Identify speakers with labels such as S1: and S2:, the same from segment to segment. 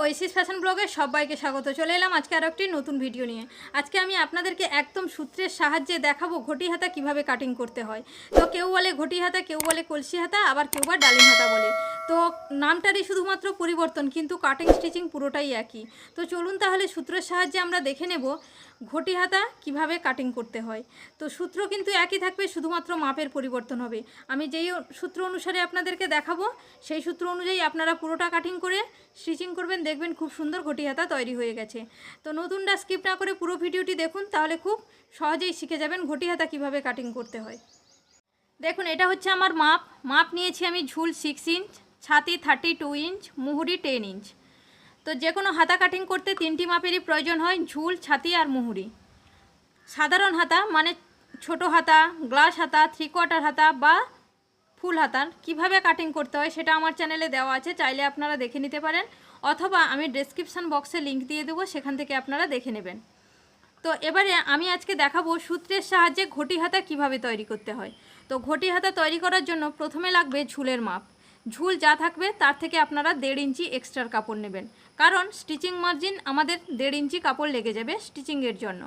S1: Oasis fashion ব্লগে সবাইকে স্বাগত। চলে এলাম আজকে আরও একটি নতুন ভিডিও নিয়ে। আজকে আমি আপনাদেরকে একদম সূত্রের সাহায্যে দেখাবো ঘটি হাতা কীভাবে কাটিং করতে হয়। তো কেউ বলে ঘটি হাতা কেউ বলে কলসি হাতা আবার কেউ বা ডালিম হাতা বলে। তো নামটারই শুধুমাত্র পরিবর্তন, কিন্তু কাটিং স্টিচিং পুরোটাই একই। তো চলুন তাহলে সূত্রের সাহায্যে আমরা দেখে নেব ঘটি হাতা কীভাবে কাটিং করতে হয়। তো সূত্র কিন্তু একই থাকবে, শুধুমাত্র মাপের পরিবর্তন হবে। আমি যেই সূত্র অনুসারে আপনাদেরকে দেখাবো, সেই সূত্র অনুযায়ী আপনারা পুরোটা কাটিং করে স্টিচিং করবেন দেখবেন খুব সুন্দর ঘটি হাতা তৈরি হয়ে গেছে। তো নতুনটা স্কিপ না করে পুরো ভিডিওটি দেখুন, তাহলে খুব সহজেই শিখে যাবেন ঘটি হাতা কীভাবে কাটিং করতে হয়। দেখুন, এটা হচ্ছে আমার মাপ। মাপ নিয়েছি আমি ঝুল সিক্স ইঞ্চ ছাতি থার্টি টু ইঞ্চ মুহুরি টেন ইঞ্চ তো যে কোনো হাতা কাটিং করতে তিনটি মাপেরই প্রয়োজন হয়, ঝুল, ছাতি আর মুহুরি। সাধারণ হাতা মানে ছোট হাতা গ্লাস হাতা থ্রি কোয়ার্টার হাতা বা ফুল হাতার। কীভাবে কাটিং করতে হয় সেটা আমার চ্যানেলে দেওয়া আছে, চাইলে আপনারা দেখে নিতে পারেন। অথবা আমি ডেসক্রিপশান বক্সে লিঙ্ক দিয়ে দেবো, সেখান থেকে আপনারা দেখে নেবেন। তো এবারে আমি আজকে দেখাবো সূত্রের সাহায্যে ঘটি হাতা কীভাবে তৈরি করতে হয়। তো ঘটি হাতা তৈরি করার জন্য প্রথমে লাগবে ঝুলের মাপ। ঝুল যা থাকবে তার থেকে আপনারা দেড় ইঞ্চি এক্সট্রার কাপড় নেবেন। কারণ স্টিচিং মার্জিন আমাদের দেড় ইঞ্চি কাপড় লেগে যাবে স্টিচিংয়ের জন্য।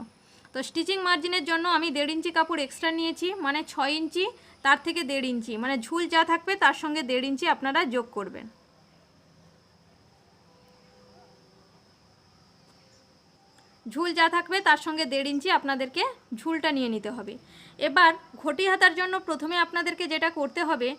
S1: তো স্টিচিং মার্জিনের জন্য আমি দেড় ইঞ্চি কাপড় এক্সট্রা নিয়েছি মানে ছয় ইঞ্চি, তার থেকে দেড় ইঞ্চি মানে ঝুল যা থাকবে তার সঙ্গে দেড় ইঞ্চি আপনারা যোগ করবেন। ঝুল যা থাকবে তার সঙ্গে দেড় ইঞ্চি আপনাদেরকে ঝুলটা নিয়ে নিতে হবে। এবার ঘটি হাতার জন্য প্রথমে আপনাদেরকে যেটা করতে হবে,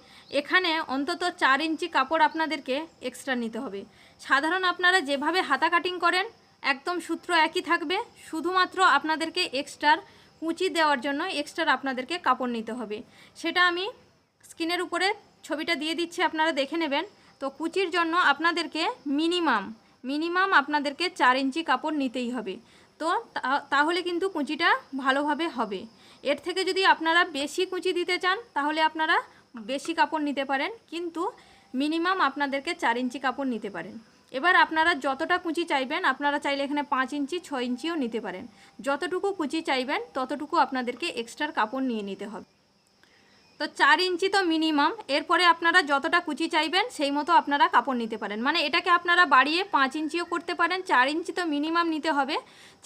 S1: এখানে অন্তত চার ইঞ্চি কাপড় আপনাদেরকে এক্সট্রা নিতে হবে। সাধারণ আপনারা যেভাবে হাতা কাটিং করেন, একদম সূত্র একই থাকবে, শুধুমাত্র আপনাদেরকে এক্সট্রার কুঁচি দেওয়ার জন্য এক্সট্রার আপনাদেরকে কাপড় নিতে হবে। সেটা আমি স্ক্রিনের উপরে ছবিটা দিয়ে দিচ্ছি, আপনারা দেখে নেবেন। তো কুচির জন্য আপনাদেরকে মিনিমাম মিনিমাম আপনাদেরকে চার ইঞ্চি কাপড় নিতেই হবে। তো তাহলে কিন্তু কুঁচিটা ভালোভাবে হবে। এর থেকে যদি আপনারা বেশি কুঁচি দিতে চান, তাহলে আপনারা বেশি কাপড় নিতে পারেন, কিন্তু মিনিমাম আপনাদেরকে চার ইঞ্চি কাপড় নিতে পারেন। এবার আপনারা যতটা কুচি চাইবেন, আপনারা চাইলে এখানে পাঁচ ইঞ্চি, ছয় ইঞ্চিও নিতে পারেন। যতটুকু কুচি চাইবেন, ততটুকু আপনাদেরকে এক্সট্রার কাপড় নিয়ে নিতে হবে। তো চার ইঞ্চি তো মিনিমাম এরপরে আপনারা যতটা কুচি চাইবেন, সেই মতো আপনারা কাপড় নিতে পারেন। মানে এটাকে আপনারা বাড়িয়ে পাঁচ ইঞ্চিও করতে পারেন, চার ইঞ্চি তো মিনিমাম নিতে হবে।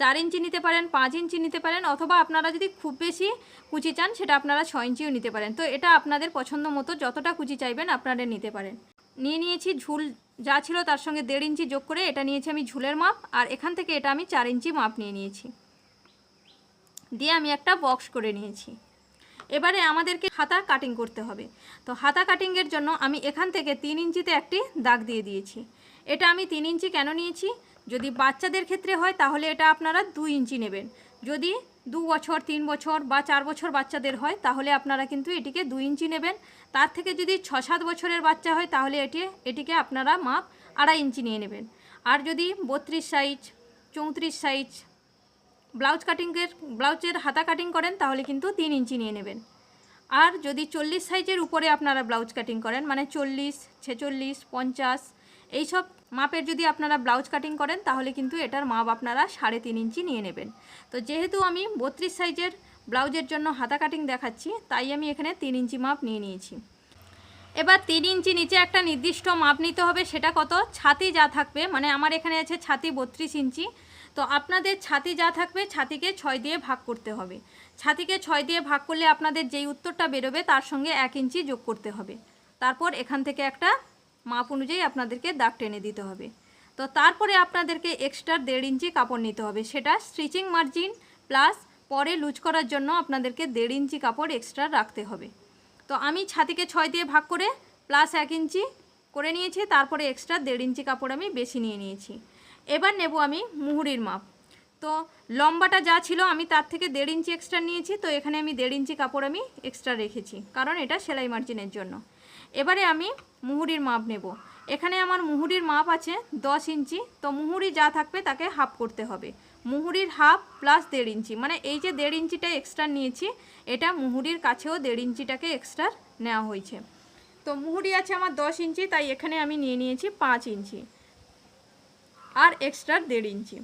S1: চার ইঞ্চি নিতে পারেন, পাঁচ ইঞ্চি নিতে পারেন, অথবা আপনারা যদি খুব বেশি কুচি চান, সেটা আপনারা ছয় ইঞ্চিও নিতে পারেন। তো এটা আপনাদের পছন্দ মতো যতটা কুচি চাইবেন, আপনারা নিতে পারেন। নিয়ে নিয়েছি ঝুল, যা ছিল তার সঙ্গে দেড় ইঞ্চি যোগ করে এটা নিয়েছি আমি ঝুলের মাপ, আর এখান থেকে এটা আমি চার ইঞ্চি মাপ নিয়ে নিয়েছি। দিয়ে আমি একটা বক্স করে নিয়েছি। এবারে আমাদেরকে হাতা কাটিং করতে হবে। তো হাতা কাটিংয়ের জন্য আমি এখান থেকে তিন ইঞ্চিতে একটি দাগ দিয়ে দিয়েছি। এটা আমি তিন ইঞ্চি কেন নিয়েছি? যদি বাচ্চাদের ক্ষেত্রে হয় তাহলে এটা আপনারা দু ইঞ্চি নেবেন। যদি দু বছর, তিন বছর বা চার বছর বাচ্চাদের হয় তাহলে আপনারা কিন্তু এটিকে দু ইঞ্চি নেবেন। তার থেকে যদি ছ সাত বছরের বাচ্চা হয় তাহলে এটি, এটিকে আপনারা মাপ আড়াই ইঞ্চি নিয়ে নেবেন। আর যদি বত্রিশ সাইজ, চৌত্রিশ সাইজ ব্লাউজ কাটিংয়ের, ব্লাউজের হাতা কাটিং করেন, তাহলে কিন্তু তিন ইঞ্চি নিয়ে নেবেন। আর যদি চল্লিশ সাইজের উপরে আপনারা ব্লাউজ কাটিং করেন মানে চল্লিশ, ছেচল্লিশ, পঞ্চাশ, এইসব মাপের যদি আপনারা ব্লাউজ কাটিং করেন, তাহলে কিন্তু এটার মাপ আপনারা সাড়ে তিন ইঞ্চি নিয়ে নেবেন। তো যেহেতু আমি বত্রিশ সাইজের ব্লাউজের জন্য হাতা কাটিং দেখাচ্ছি, তাই আমি এখানে তিন ইঞ্চি মাপ নিয়ে নিয়েছি। এবার তিন ইঞ্চি নিচে একটা নির্দিষ্ট মাপ নিতে হবে, সেটা কত? ছাতি যা থাকবে মানে আমার এখানে আছে ছাতি বত্রিশ ইঞ্চি। তো আপনাদের ছাতি যা থাকবে, ছাতিকে ছয় দিয়ে ভাগ করতে হবে। ছাতিকে ছয় দিয়ে ভাগ করলে আপনাদের যেই উত্তরটা বেরোবে, তার সঙ্গে এক ইঞ্চি যোগ করতে হবে। তারপর এখান থেকে একটা মাপ অনুযায়ী আপনাদেরকে দাগ টেনে দিতে হবে। তো তারপরে আপনাদেরকে এক্সট্রা দেড় ইঞ্চি কাপড় নিতে হবে, সেটা স্টিচিং মার্জিন প্লাস পরে লুজ করার জন্য আপনাদেরকে দেড় ইঞ্চি কাপড় এক্সট্রা রাখতে হবে। তো আমি ছাতিকে ছয় দিয়ে ভাগ করে প্লাস এক ইঞ্চি করে নিয়েছি, তারপরে এক্সট্রা দেড় ইঞ্চি কাপড় আমি বেশি নিয়ে নিয়েছি। এবার নেব আমি মুহুরির মাপ। তো লম্বাটা যা ছিল আমি তার থেকে দেড় ইঞ্চি এক্সট্রা নিয়েছি, তো এখানে আমি দেড় ইঞ্চি কাপড় আমি এক্সট্রা রেখেছি, কারণ এটা সেলাই মার্জিনের জন্য। এবারে আমি মুহুরির মাপ নেব। এখানে আমার মুহুরির মাপ আছে দশ ইঞ্চি, তো মুহুরি যা থাকবে তাকে হাফ করতে হবে। মুহুরির হাফ প্লাস দেড় ইঞ্চি। মানে এই যে দেড় ইঞ্চিটা এক্সট্রা নিয়েছি, এটা মুহুরির কাছেও দেড় ইঞ্চিটাকে এক্সট্রা নেওয়া হয়েছে। তো মুহুরি আছে আমার দশ ইঞ্চি, তাই এখানে আমি নিয়ে নিয়েছি পাঁচ ইঞ্চি। আর এক্সট্রা দেড় ইঞ্চি।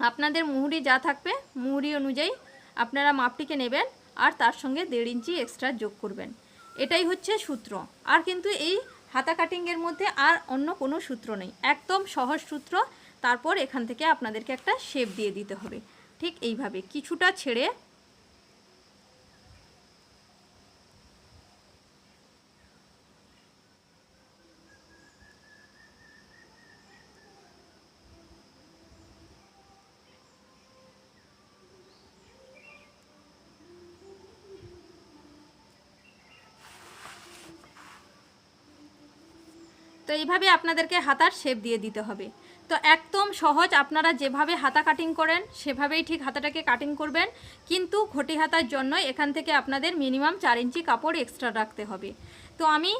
S1: আপনাদের মুহুরি যা থাকবে, মুহুরি অনুযায়ী আপনারা মাপটিকে নেবেন আর তার সঙ্গে দেড় ইঞ্চি এক্সট্রা যোগ করবেন। এটাই হচ্ছে সূত্র। আর কিন্তু এই হাতা কাটিংয়ের মধ্যে আর অন্য কোনো সূত্র নেই। একদম সহজ সূত্র তারপর এখান থেকে আপনাদেরকে একটা শেপ দিয়ে দিতে হবে। ঠিক এইভাবে কিছুটা ছেড়ে তো এইভাবে আপনাদেরকে হাতার শেপ দিয়ে দিতে হবে। তো একদম সহজ, আপনারা যেভাবে হাতা কাটিং করেন, সেভাবেই ঠিক হাতাটাকে কাটিং করবেন। কিন্তু ঘটি হাতার জন্য এখান থেকে আপনাদের মিনিমাম চার ইঞ্চি কাপড় এক্সট্রা রাখতে হবে। তো আমি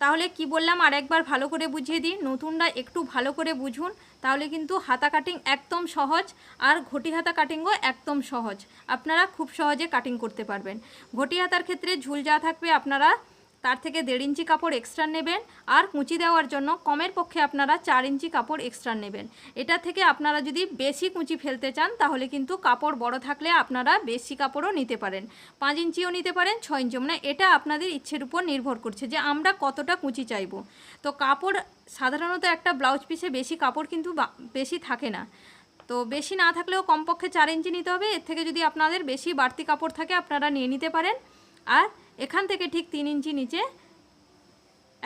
S1: তাহলে কি বললাম আর একবার ভালো করে বুঝিয়ে দিই। নতুনরা একটু ভালো করে বুঝুন, তাহলে কিন্তু হাতা কাটিং একদম সহজ আর ঘটি হাতা কাটিংও একদম সহজ। আপনারা খুব সহজে কাটিং করতে পারবেন। ঘটি হাতার ক্ষেত্রে ঝুল যা থাকবে, আপনারা তার থেকে দেড় ইঞ্চি কাপড় এক্সট্রা নেবেন আর কুঁচি দেওয়ার জন্য কমের পক্ষে আপনারা চার ইঞ্চি কাপড় এক্সট্রা নেবেন। এটা থেকে আপনারা যদি বেশি কুঁচি ফেলতে চান, তাহলে কিন্তু কাপড় বড় থাকলে আপনারা বেশি কাপড়ও নিতে পারেন। পাঁচ ইঞ্চিও নিতে পারেন, ছয় ইঞ্চি মানে এটা আপনাদের ইচ্ছের উপর নির্ভর করছে যে আমরা কতটা কুচি চাইব। তো কাপড় সাধারণত একটা ব্লাউজ পিসে বেশি কাপড় কিন্তু বেশি থাকে না। তো বেশি না থাকলেও কমপক্ষে চার ইঞ্চি নিতে হবে, এর থেকে যদি আপনাদের বেশি বাড়তি কাপড় থাকে, আপনারা নিয়ে নিতে পারেন। আর এখান থেকে ঠিক তিন ইঞ্চি নিচে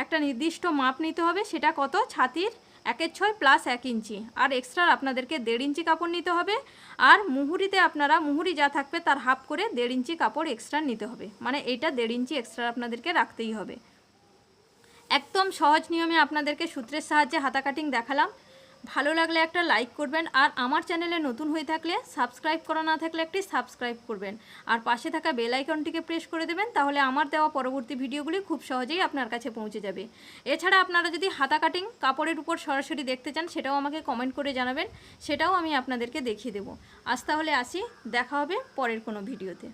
S1: একটা নির্দিষ্ট মাপ নিতে হবে, সেটা কত? ছাতির একের ছয় প্লাস এক ইঞ্চি। আর এক্সট্রা আপনাদেরকে দেড় ইঞ্চি কাপড় নিতে হবে। আর মুহুরিতে আপনারা, মুহুরি যা থাকবে তার হাফ করে দেড় ইঞ্চি কাপড় এক্সট্রা নিতে হবে। মানে এইটা দেড় ইঞ্চি এক্সট্রা আপনাদেরকে রাখতেই হবে। একদম সহজ নিয়মে আপনাদেরকে সূত্রের সাহায্যে হাতা কাটিং দেখালাম। ভালো লাগলে একটা লাইক করবেন আর আমার চ্যানেলে নতুন হয়ে থাকলে সাবস্ক্রাইব করা না থাকলে একটি সাবস্ক্রাইব করবেন। আর পাশে থাকা বেল আইকনটিকে প্রেস করে দেবেন, তাহলে আমার দেওয়া পরবর্তী ভিডিওগুলি খুব সহজেই আপনার কাছে পৌঁছে যাবে। এছাড়া আপনারা যদি হাতা কাটিং কাপড়ের উপর সরাসরি দেখতে চান, সেটাও আমাকে কমেন্ট করে জানাবেন, সেটাও আমি আপনাদেরকে দেখিয়ে দেবো। আজ তাহলে আসি, দেখা হবে পরের কোনো ভিডিওতে।